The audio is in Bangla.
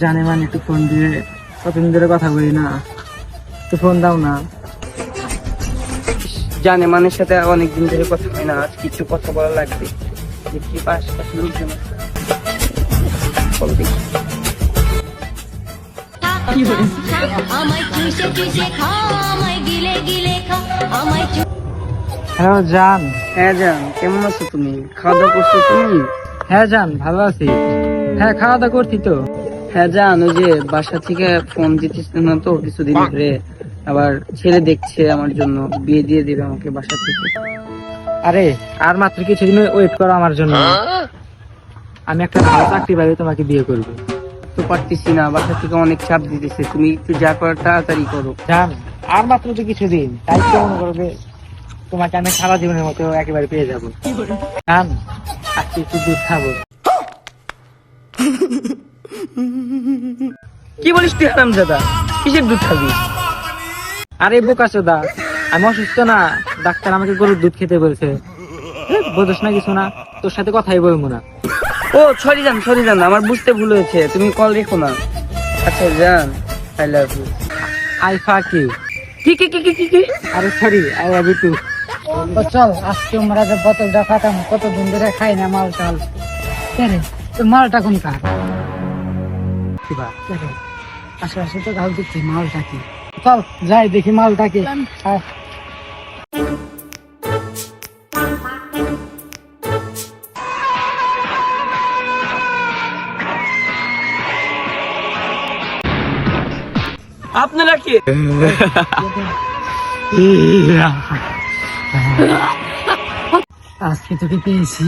জানে মানে একটু ফোন দিয়ে কতদিন ধরে কথা বলি না। তো ফোন দাও না। জানে মানের সাথে অনেকদিন ধরে কথা হয় না আজ কিছু কথা বলা লাগবে। দেখি লোকজন হ্যালো জান। হ্যাঁ জান কেমন আছো তুমি? খাওয়া দাওয়া করছ তুমি? হ্যাঁ জান ভালো আছি। হ্যাঁ খাওয়া দাওয়া করছি তো। হ্যাঁ জান ওই যে বাসা থেকে ফোন দিতেছ না তো কিছুদিন ধরে। আবার ছেলে দেখছে আমার জন্য বিয়ে দিয়ে দিবে আমাকে বাসা থেকে। আরে আর মাত্র কিছুদিন ওয়েট করো আমার জন্য। আমি একটা ভালো চাকরি পাইলে তোমাকে বিয়ে করব। তো পারতেছি না বাসা থেকে অনেক চাপ দিতেছে। তুমি একটু যা করার তাড়াতাড়ি করো। জান আর মাত্র তো কিছুদিন। তাই তো মনে করবে তোমাকে আমি সারা জীবনের মতো একেবারে পেয়ে যাব। জান আজকে একটু দুধ খাব। কি বলিস তুই হারাম দাদা কিসের দুধ খাবি? আরে বোকা চোদা আমি অসুস্থ না, ডাক্তার আমাকে গরুর দুধ খেতে বলছে। বোঝোস না কিছু না, তোর সাথে কথাই বলব না। ও, সরি জান সরি জান, আমার বুঝতে ভুল হয়েছে, তুমি কল রেখো না। আচ্ছা জান I love you I fuck you কি কি কি কি কি? আরে sorry I love you too চল, আজকে আমরা যে বোতলটা ফাটাম কত দিন ধরে খাই না মাল টাল কেন তো মালটা কোন আশেপাশে তো মালটা কি চল যাই দেখি আপনারা কি? আজকে তোকে পেয়েছি।